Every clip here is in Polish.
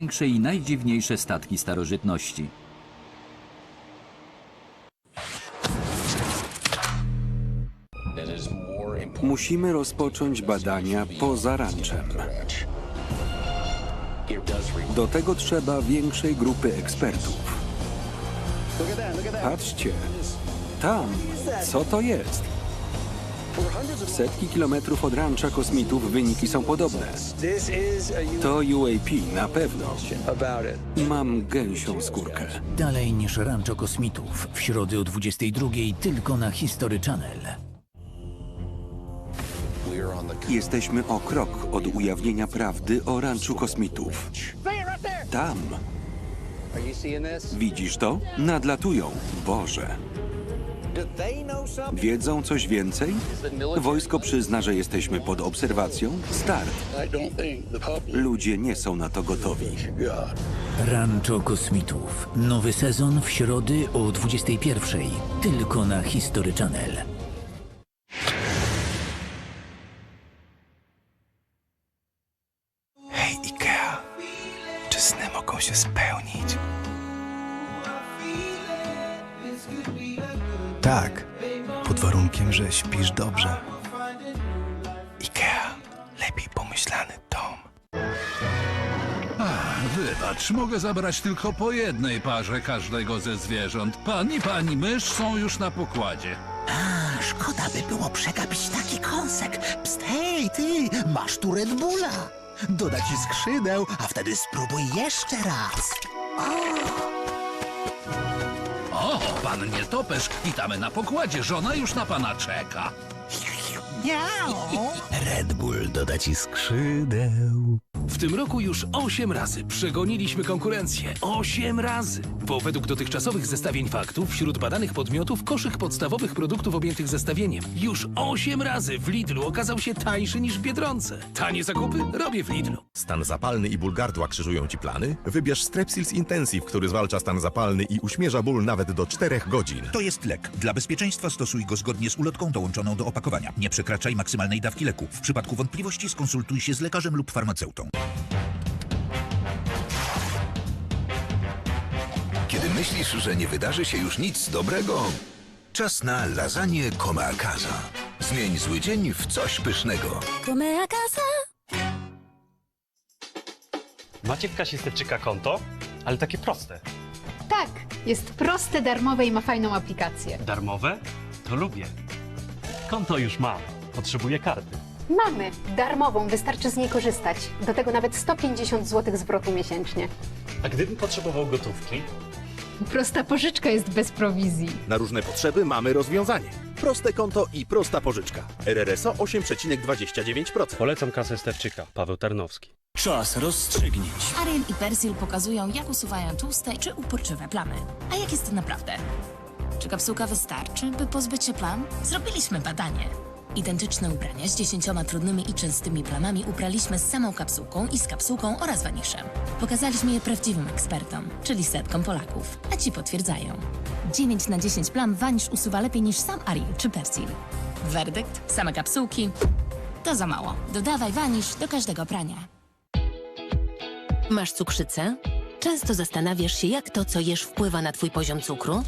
największe i najdziwniejsze statki starożytności. Musimy rozpocząć badania poza ranczem. Do tego trzeba większej grupy ekspertów. Patrzcie, tam, co to jest? Setki kilometrów od rancza kosmitów wyniki są podobne. To UAP na pewno. Mam gęsią skórkę. Dalej niż Rancho Kosmitów. W środę o 22 tylko na History Channel. Jesteśmy o krok od ujawnienia prawdy o ranczu kosmitów. Tam, widzisz to? Nadlatują. Boże. Wiedzą coś więcej? Wojsko przyzna, że jesteśmy pod obserwacją? Start. Ludzie nie są na to gotowi. got Rancho Kosmitów. Nowy sezon w środę o 21 tylko na History Channel. Hej Ikea, czy sny mogą się spełnić? Tak, pod warunkiem, że śpisz dobrze. Ikea, lepiej pomyślany dom. Wybacz, mogę zabrać tylko po jednej parze każdego ze zwierząt. Pan i pani mysz są już na pokładzie. Szkoda by było przegapić taki kąsek. Pst, hej, ty, masz tu Red Bulla. Doda ci skrzydeł, a wtedy spróbuj jeszcze raz. O, pan nietoperz, witamy na pokładzie. Żona już na pana czeka. Miau. Red Bull doda ci skrzydeł. W tym roku już 8 razy przegoniliśmy konkurencję. 8 razy! Bo według dotychczasowych zestawień faktów, wśród badanych podmiotów koszyk podstawowych produktów objętych zestawieniem już 8 razy w Lidlu okazał się tańszy niż w Biedronce. Tanie zakupy robię w Lidlu. Stan zapalny i ból gardła krzyżują ci plany? Wybierz Strepsils Intensive, który zwalcza stan zapalny i uśmierza ból nawet do 4 godzin. To jest lek. Dla bezpieczeństwa stosuj go zgodnie z ulotką dołączoną do opakowania. Nie przekraczaj maksymalnej dawki leku. W przypadku wątpliwości skonsultuj się z lekarzem lub farmaceutą. Myślisz, że nie wydarzy się już nic dobrego, czas na lasagne come a casa. Zmień zły dzień w coś pysznego. Macie w kasie Sterczyka konto, ale takie proste. Tak, jest proste, darmowe i ma fajną aplikację. Darmowe? To lubię. Konto już mam. Potrzebuję karty. Mamy darmową, wystarczy z niej korzystać. Do tego nawet 150 zł zwrotu miesięcznie. A gdybym potrzebował gotówki? Prosta pożyczka jest bez prowizji. Na różne potrzeby mamy rozwiązanie. Proste konto i prosta pożyczka. RRSO 8,29%. Polecam kasę Sterczyka. Paweł Tarnowski. Czas rozstrzygnięć. Ariel i Persil pokazują, jak usuwają tłuste czy uporczywe plamy. A jak jest naprawdę? Czy kapsułka wystarczy, by pozbyć się plam? Zrobiliśmy badanie. Identyczne ubrania z dziesięcioma trudnymi i częstymi plamami upraliśmy z samą kapsułką i z kapsułką oraz waniszem. Pokazaliśmy je prawdziwym ekspertom, czyli setkom Polaków, a ci potwierdzają. 9 na 10 plam wanisz usuwa lepiej niż sam Ariel czy Persil. Werdykt, same kapsułki. To za mało. Dodawaj wanisz do każdego prania. Masz cukrzycę? Często zastanawiasz się, jak to, co jesz, wpływa na twój poziom cukru?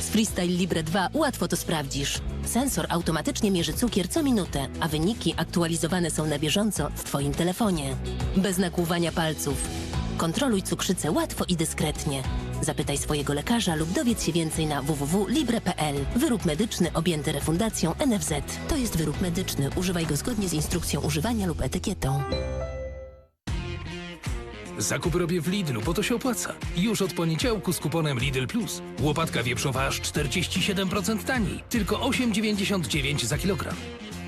Z Freestyle Libre 2 łatwo to sprawdzisz. Sensor automatycznie mierzy cukier co minutę, a wyniki aktualizowane są na bieżąco w twoim telefonie. Bez nakłuwania palców. Kontroluj cukrzycę łatwo i dyskretnie. Zapytaj swojego lekarza lub dowiedz się więcej na www.libre.pl. Wyrób medyczny objęty refundacją NFZ. To jest wyrób medyczny. Używaj go zgodnie z instrukcją używania lub etykietą. Zakupy robię w Lidlu, bo to się opłaca. Już od poniedziałku z kuponem Lidl Plus. Łopatka wieprzowa aż 47% taniej. Tylko 8,99 za kilogram.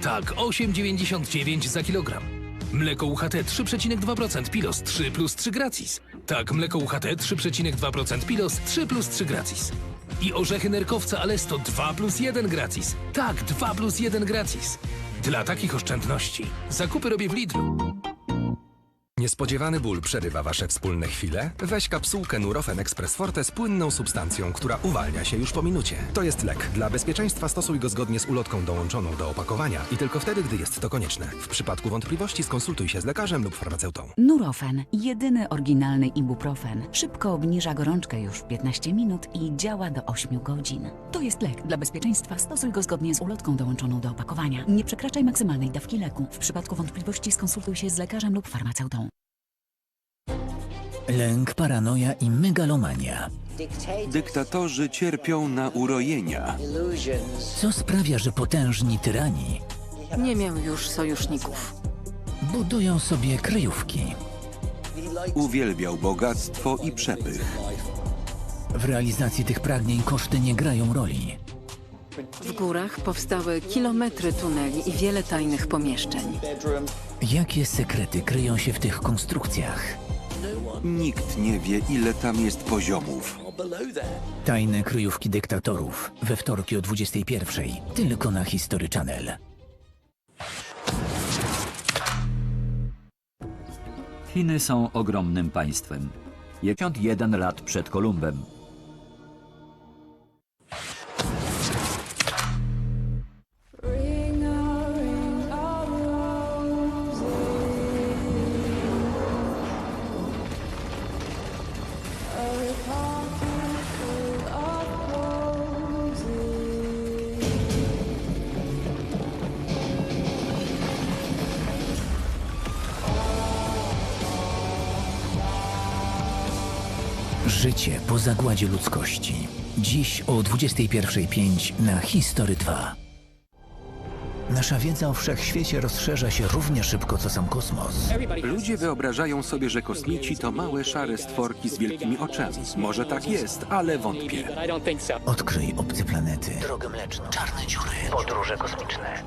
Tak, 8,99 za kilogram. Mleko UHT 3,2% Pilos 3 plus 3 gratis. Tak, mleko UHT 3,2% Pilos 3 plus 3 gratis. I orzechy nerkowca Alesto 2 plus 1 gratis. Tak, 2 plus 1 gratis. Dla takich oszczędności zakupy robię w Lidlu. Niespodziewany ból przerywa wasze wspólne chwile? Weź kapsułkę Nurofen Express Forte z płynną substancją, która uwalnia się już po minucie. To jest lek. Dla bezpieczeństwa stosuj go zgodnie z ulotką dołączoną do opakowania i tylko wtedy, gdy jest to konieczne. W przypadku wątpliwości skonsultuj się z lekarzem lub farmaceutą. Nurofen. Jedyny oryginalny ibuprofen. Szybko obniża gorączkę już w 15 minut i działa do 8 godzin. To jest lek. Dla bezpieczeństwa stosuj go zgodnie z ulotką dołączoną do opakowania. Nie przekraczaj maksymalnej dawki leku. W przypadku wątpliwości skonsultuj się z lekarzem lub farmaceutą. Lęk, paranoja i megalomania. Dyktatorzy cierpią na urojenia. Co sprawia, że potężni tyrani Nie miał już sojuszników. budują sobie kryjówki? Uwielbiał bogactwo i przepych. W realizacji tych pragnień koszty nie grają roli. W górach powstały kilometry tuneli i wiele tajnych pomieszczeń. Jakie sekrety kryją się w tych konstrukcjach? Nikt nie wie, ile tam jest poziomów. Tajne kryjówki dyktatorów we wtorki o 21.00 tylko na History Channel. Chiny są ogromnym państwem. 51 lat przed Kolumbem. Życie po zagładzie ludzkości. Dziś o 21.05 na History 2. Nasza wiedza o wszechświecie rozszerza się równie szybko co sam kosmos. Ludzie wyobrażają sobie, że kosmici to małe szare stworki z wielkimi oczami. Może tak jest, ale wątpię. Odkryj obce planety. Drogę mleczną, czarne dziury, podróże kosmiczne.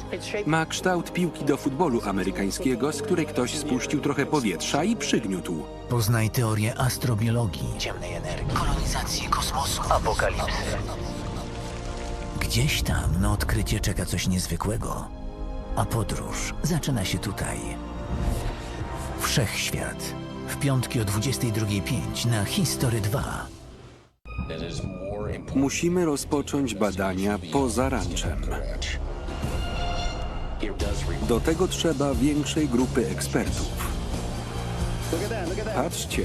Ma kształt piłki do futbolu amerykańskiego, z której ktoś spuścił trochę powietrza i przygniótł. Poznaj teorię astrobiologii. Ciemnej energii, kolonizacji kosmosu, apokalipsy. Gdzieś tam na odkrycie czeka coś niezwykłego. A podróż zaczyna się tutaj. Wszechświat. W piątki o 22.05 na History 2. Musimy rozpocząć badania poza ranczem. Do tego trzeba większej grupy ekspertów. Patrzcie,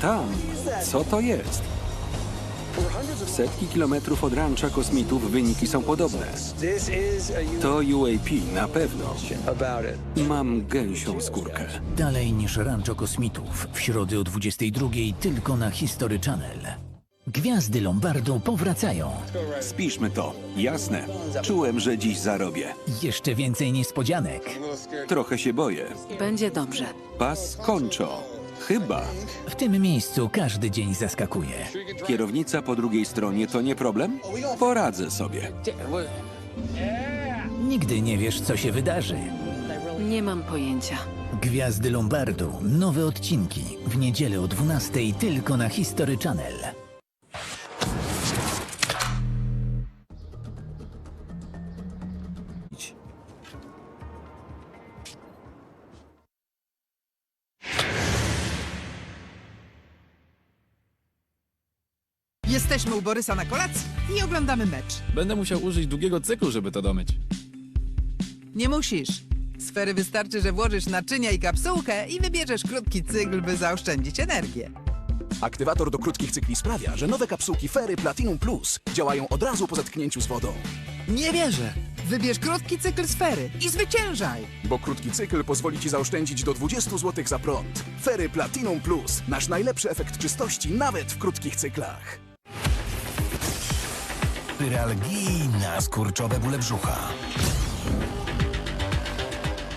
tam, co to jest? Setki kilometrów od rancza kosmitów wyniki są podobne. To UAP na pewno. Mam gęsią skórkę. Dalej niż Rancho Kosmitów. W środę o 22.00 tylko na History Channel. Gwiazdy Lombardu powracają. Spiszmy to. Jasne. Czułem, że dziś zarobię. Jeszcze więcej niespodzianek. Trochę się boję. Będzie dobrze. Pas kończą. Chyba. W tym miejscu każdy dzień zaskakuje. Kierownica po drugiej stronie to nie problem? Poradzę sobie. Nigdy nie wiesz, co się wydarzy. Nie mam pojęcia. Gwiazdy Lombardu. Nowe odcinki. W niedzielę o 12.00 tylko na History Channel. Jesteśmy u Borysa na kolacji i oglądamy mecz. Będę musiał użyć długiego cyklu, żeby to domyć. Nie musisz. Sfery wystarczy, że włożysz naczynia i kapsułkę i wybierzesz krótki cykl, by zaoszczędzić energię. Aktywator do krótkich cykli sprawia, że nowe kapsułki Fery Platinum Plus działają od razu po zetknięciu z wodą. Nie wierzę. Wybierz krótki cykl sfery i zwyciężaj. Bo krótki cykl pozwoli Ci zaoszczędzić do 20 zł za prąd. Fery Platinum Plus. Nasz najlepszy efekt czystości nawet w krótkich cyklach. Pyralgii na skurczowe bóle brzucha.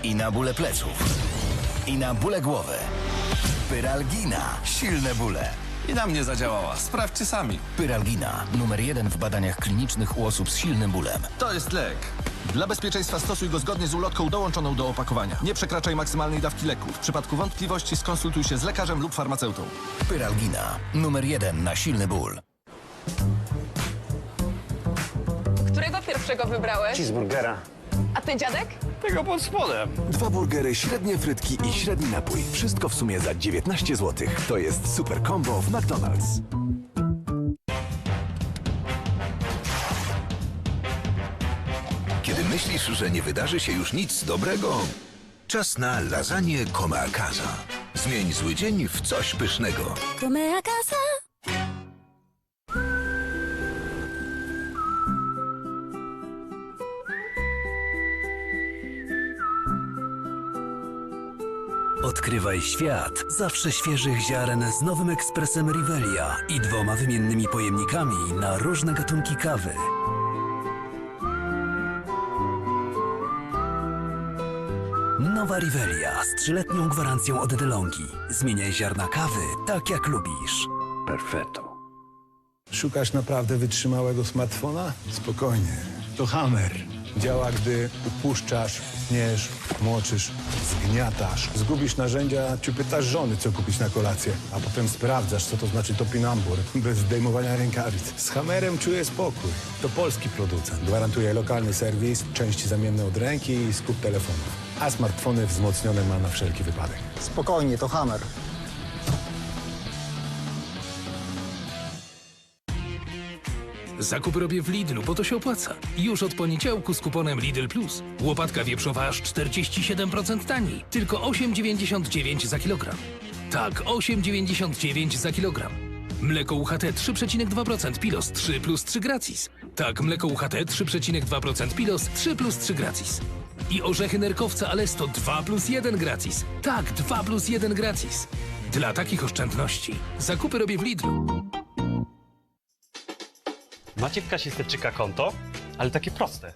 I na bóle pleców. I na bóle głowy. Pyralgina. Silne bóle. I na mnie zadziałała. Sprawdźcie sami. Pyralgina. Numer jeden w badaniach klinicznych u osób z silnym bólem. To jest lek. Dla bezpieczeństwa stosuj go zgodnie z ulotką dołączoną do opakowania. Nie przekraczaj maksymalnej dawki leku. W przypadku wątpliwości skonsultuj się z lekarzem lub farmaceutą. Pyralgina. Numer jeden na silny ból. Pierwszego wybrałeś? Cheeseburgera. A ty, dziadek? Tego pod spodem. Dwa burgery, średnie frytki i średni napój. Wszystko w sumie za 19 zł. To jest super combo w McDonald's. Kiedy myślisz, że nie wydarzy się już nic dobrego, czas na lasagne come a casa. Zmień zły dzień w coś pysznego. Come a casa. Odkrywaj świat zawsze świeżych ziaren z nowym ekspresem Rivelia i dwoma wymiennymi pojemnikami na różne gatunki kawy. Nowa Rivelia z trzyletnią gwarancją od DeLonghi. Zmieniaj ziarna kawy tak jak lubisz. Perfetto. Szukasz naprawdę wytrzymałego smartfona? Spokojnie. To Hammer. Działa, gdy upuszczasz, tniesz, moczysz, zgniatasz. Zgubisz narzędzia, czy pytasz żony, co kupić na kolację. A potem sprawdzasz, co to znaczy topinambur, bez zdejmowania rękawic. Z Hammerem czuję spokój. To polski producent. Gwarantuje lokalny serwis, części zamienne od ręki i skup telefonów. A smartfony wzmocnione ma na wszelki wypadek. Spokojnie, to Hammer. Zakup robię w Lidlu, bo to się opłaca. Już od poniedziałku z kuponem Lidl Plus. Łopatka wieprzowa aż 47% taniej. Tylko 8,99 za kilogram. Tak, 8,99 za kilogram. Mleko UHT 3,2% Pilos 3 plus 3 gratis. Tak, mleko UHT 3,2% Pilos 3 plus 3 gratis. I orzechy nerkowca Alesto 2 plus 1 gratis. Tak, 2 plus 1 gratis. Dla takich oszczędności zakupy robię w Lidlu. Macie w kasie Sterczyka konto, ale takie proste.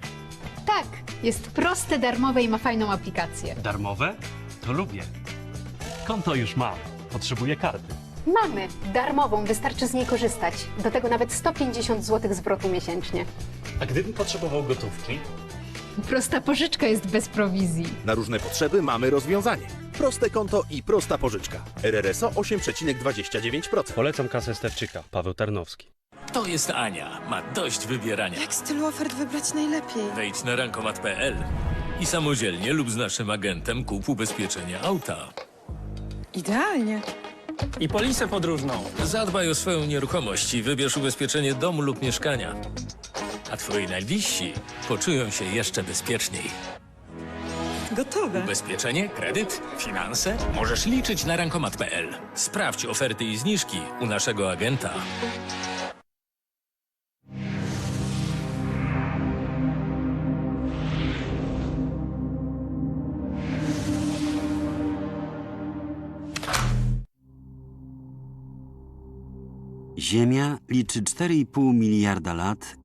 Tak, jest proste, darmowe i ma fajną aplikację. Darmowe? To lubię. Konto już mam. Potrzebuję karty. Mamy darmową, wystarczy z niej korzystać. Do tego nawet 150 zł zwrotu miesięcznie. A gdybym potrzebował gotówki? Prosta pożyczka jest bez prowizji. Na różne potrzeby mamy rozwiązanie. Proste konto i prosta pożyczka. RRSO 8,29%. Polecam kasę Sterczyka. Paweł Tarnowski. To jest Ania. Ma dość wybierania. Jak z tylu ofert wybrać najlepiej? Wejdź na rankomat.pl i samodzielnie lub z naszym agentem kup ubezpieczenie auta. Idealnie. I polisę podróżną. Zadbaj o swoją nieruchomość i wybierz ubezpieczenie domu lub mieszkania. A twoi najbliżsi poczują się jeszcze bezpieczniej. Gotowe. Ubezpieczenie, kredyt, finanse? Możesz liczyć na rankomat.pl. Sprawdź oferty i zniżki u naszego agenta. Ziemia liczy 4,5 miliarda lat